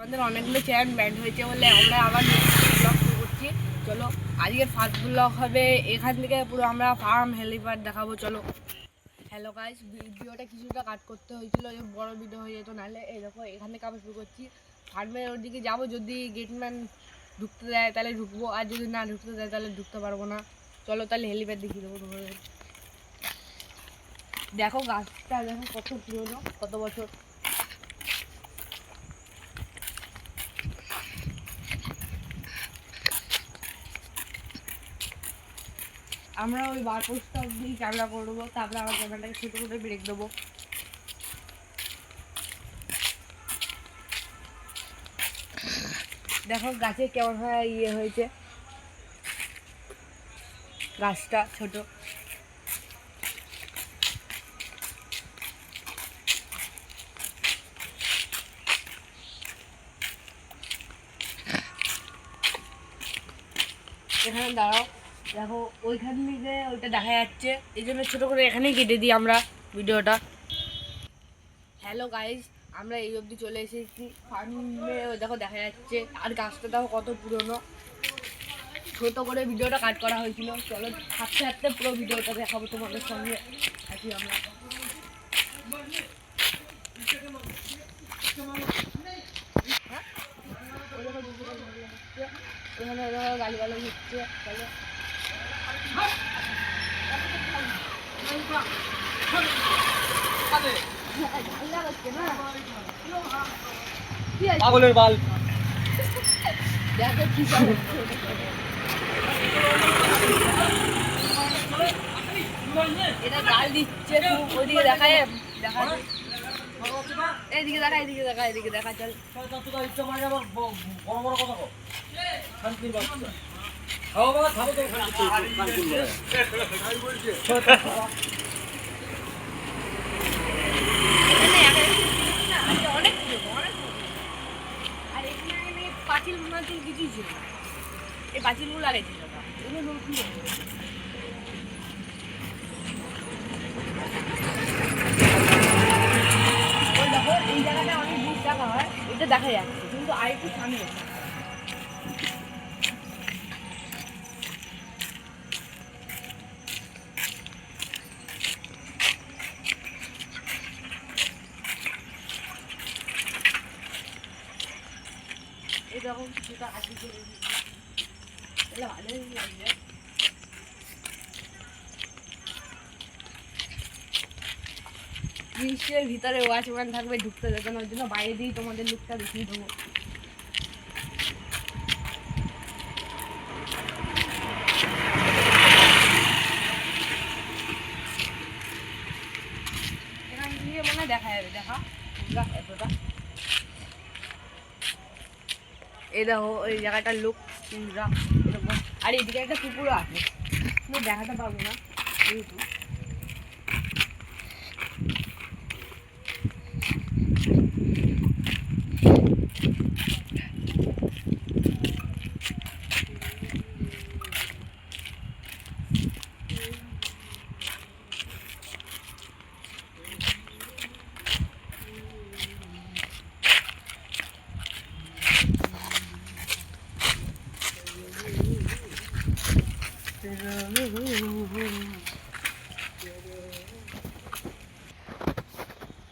আমাদের অনেকগুলো channel band হয়েছে বলে আমরা আবার ব্লগ শুরু করছি। চলো, আজকের ফার্স্ট ব্লগ হবে এখান থেকে পুরো আমরা ফার্ম হেলিপ্যাড দেখাবো, চলো। হ্যালো গাইস ভিডিওটা কিছুটা কাট করতে হয়েছিল যে বড় ভিডিও হয়ে যেত, নাহলে এই দেখো, এখান থেকে আবার শুরু করছি। ফার্মের ওদিকে যাব, যদি গেটম্যান ঢুকতে দেয় তাহলে ঢুকবো, আর যদি না ঢুকতে দেয় তাহলে ঢুকতে পারব না। চলো তাহলে হেলিপ্যাড দেখিয়ে দেবো তোমাদের। দেখো গাছটা দেখো কত পুরনো, কত বছর? আমরা ওই বার পোস্টটা অব্দি ক্যামেরা করব তারপরে আমার ক্যামেরাটাকে ছোটো করে ব্রেক দেবো। দেখো গাছে কেমন হয় ইয়ে হয়েছে। গাছটা ছোট। এখানে দাঁড়াও। দেখো ওইখান থেকে ওইটা দেখা যাচ্ছে এই জন্য ছোটো করে এখানেই কেটে দিই আমরা ভিডিওটা হ্যালো গাইজ আমরা এই অবধি চলে এসেছি ফার্মে দেখো দেখা যাচ্ছে আর গাছটা দেখো কত পুরনো ছোট করে ভিডিওটা কাট করা হয়েছিল চলো হাঁটতে হাঁটতে পুরো ভিডিওটা দেখাবো তোমাদের সঙ্গে আছি আমরা হ্যাঁ? দেখো গাড়ি গালো হচ্ছে চলো ঠান্ডা হচ্ছে না কি আছে? পাগলের বাল দেখো কি এটা ডাল দিচ্ছে ওইদিকে দেখা দেখা। এইদিকে দেখা এদিকে দেখা এদিকে দেখা চল বড় বড় কথা বাচ্চা। এই দেখো এই জায়গাটা অনেক দূর টাকা হয় এটা দেখা যাচ্ছে কিন্তু আরেকটু সামনে লাগবে ভিতরে ওয়াচম্যান থাকবে, ঢুকতে দেবে না, ওই জন্য বাইরে দিয়েই তোমাদের লুকটা দেখিয়ে দেবো। দেখা যাবে, দেখা। এতটা এই দেখো ওই জায়গাটার লোক এরকম আর এদিকে একটা কুকুরও আছে। দেখাতে পারব না।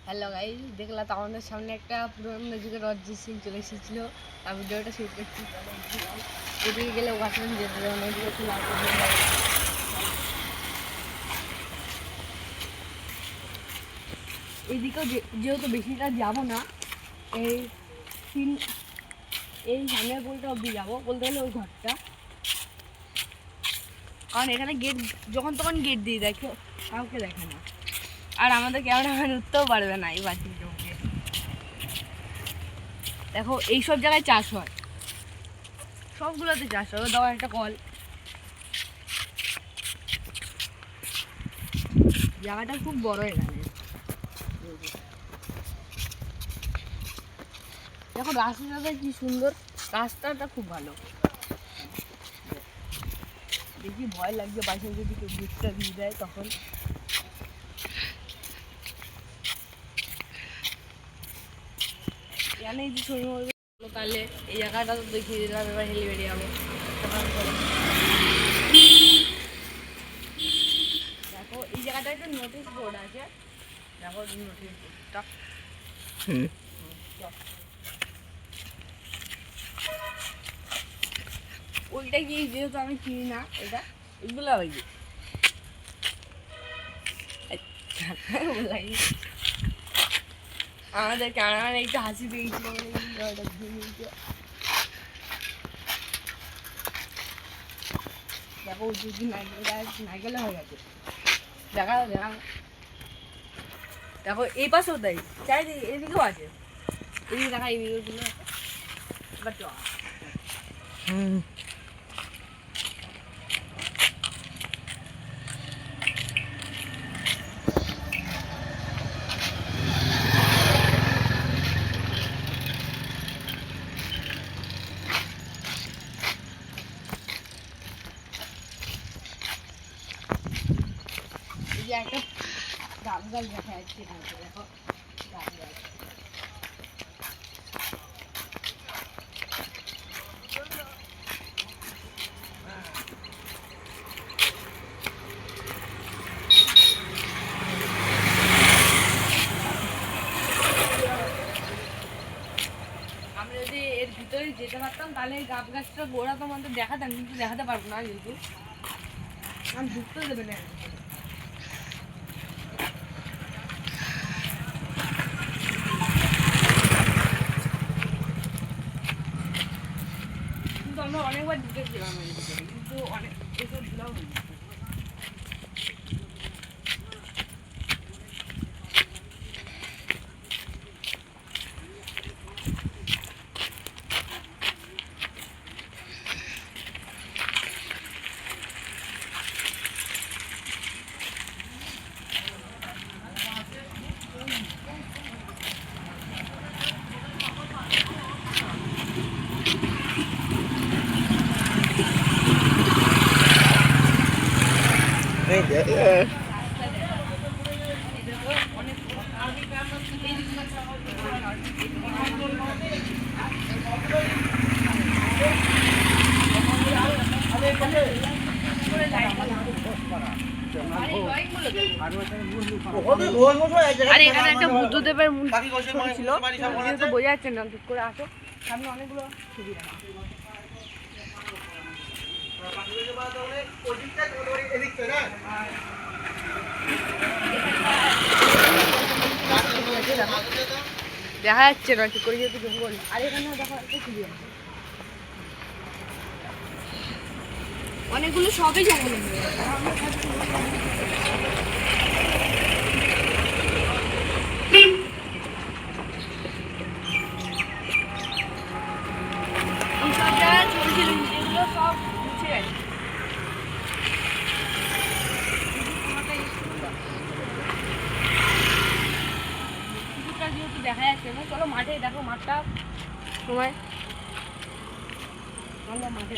হ্যালো গাইজ দেখলাম তো আমাদের সামনে একটা পুরোনো যুগের অরিজিৎ সিং চলে এসেছিল। আমি ভিডিওটা শুট করছি। এদিকে গেলে ওয়াশরুম যেতে না এদিকে যেহেতু বেশিটা যাব না, এই তিন এই সামনের পোলটা অবধি যাব। বলতে গেলে ওই ঘরটা। কারণ এখানে গেট যখন তখন গেট দিয়ে দেখো, কাউকে দেখে না। আর আমাদের ক্যামেরাম্যান উঠতেও পারবে না এই বাচ্চা জমিতে দেখো এই সব জায়গায় চাষ হয়। সবগুলোতে চাষ হয়। দাও একটা কল। জায়গাটা খুব বড় এখানে। দেখো, রাস্তাটা কি সুন্দর? রাস্তাটা খুব ভালো। দেখি ভয় লাগছে বাসে যদি কেউ গেটটা দিয়ে দেয় তখন। এখানে যে ছবি তো তাহলে এই জায়গাটা তো দেখিয়ে দিলাম এবার হেলিপ্যাডে যাব। দেখো এই জায়গাটা একটা নোটিশ বোর্ড আছে। দেখো নোটিশ বোর্ডটা হুম। ওইটা কি? যেহেতু আমি চিনি না, এটা এগুলো ওই যে। আমাদের ক্যামেরা একটু হাসি ঘুমিয়েছে দেখো, উঁচু নারকেল হয়ে গেছে। দেখা দেখা। দেখো, এই পাশেও তাই চারিদিকে, এদিকেও আছে। এদিকে দেখা ভিডিওগুলো আছে। এবার হুম এই যে একটা গাছ গাছ দেখা যাচ্ছে এখান থেকে দেখো গাছ গাছ আমরা যদি এর ভিতরে যেতে পারতাম, তাহলে এই গাছ গাছটা গোড়া তোমাদের দেখাতাম, কিন্তু দেখাতে পারব না কিন্তু আমি ঢুকতে দেবে না এর ভিতরে। কিন্তু আমরা অনেকবার ঢুকেছিলাম কিন্তু অনেক এসব ভুলাও হয়নি। আর এখানে একটা বুদ্ধদেবের মূর্তি ছিল। বোঝা যাচ্ছে না ঠিক করে আসো। সামনে অনেকগুলো সুবিধা। দেখা যাচ্ছে না কি করে যেহেতু জঙ্গল আর এখানে দেখা যাচ্ছে অনেকগুলো সবই জঙ্গলে হয়ে গেছে। আর আমরা খাচ্ছি না। এইসব জায়গায় চলছিল এগুলো সব মুছে গেছে কিছুটা যেহেতু দেখা চলো মাঠে দেখো মাঠটা। সময়। আমরা মাঠে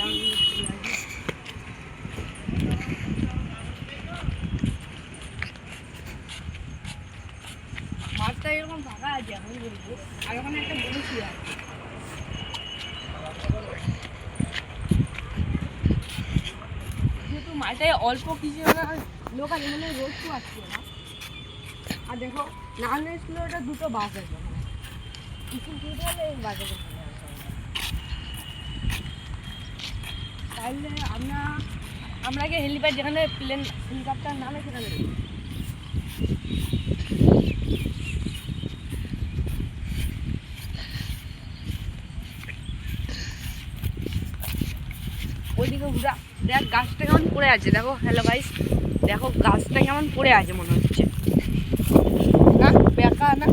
মাঠটা এরকম ফাঁকা আছে এখন বলব। আর ওখানে একটা বলেছি আছে। যেহেতু মাঠে অল্প কিছু না লোক আছে মানে রোদ তো আসছে না। আর দেখো নাহলে স্কুলে ওটা দুটো বাস আছে। তাহলে আমরা আমরা আগে হেলিপ্যাড যেখানে প্লেন হেলিকপ্টার নামে সেখানে দেখ গাছটা কেমন পড়ে আছে, দেখো হ্যালো গাইস দেখো গাছটা কেমন পড়ে আছে মনে হচ্ছে না বেকা না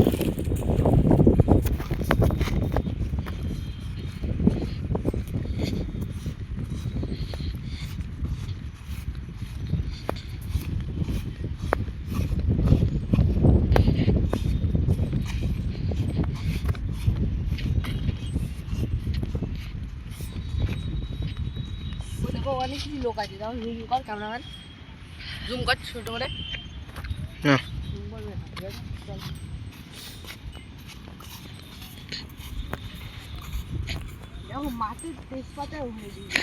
ওই দেখো অনেক কিছু লোক আছে। তখন জুম কর ক্যামেরাম্যান জুম কর ছোট করে। এখন মাটির তেজপাতা উড়ে দিয়েছে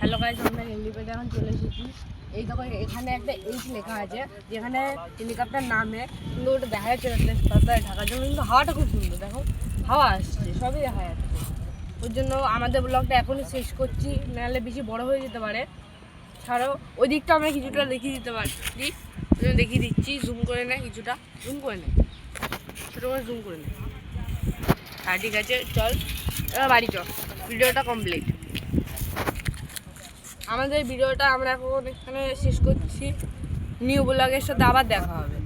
হ্যালো গাইস আমরা হেলিপ্যাডে এখন চলে এসেছি। এই দেখো, এখানে একটা এইচ লেখা আছে, যেখানে হেলিকপ্টার নামে কিন্তু ওটা দেখা যাচ্ছে না তেজপাতায় ঢাকার জন্য কিন্তু হাওয়াটা খুব সুন্দর, দেখো, হাওয়া আসছে, সবই দেখা যাচ্ছে। ওর জন্য আমাদের ব্লগটা এখনই শেষ করছি, নাহলে বেশি বড় হয়ে যেতে পারে। ছাড়াও ওই দিকটা আমরা কিছুটা দেখিয়ে দিতে পারি। দেখিয়ে দিচ্ছি জুম করে নেয় কিছুটা জুম করে নেয় ছোটো করে জুম করে নেয় হ্যাঁ ঠিক আছে, চল, এবার বাড়ি চল। ভিডিওটা কমপ্লিট আমাদের ভিডিওটা আমরা এখন এখানে শেষ করছি। নিউ ব্লগের সাথে আবার দেখা হবে।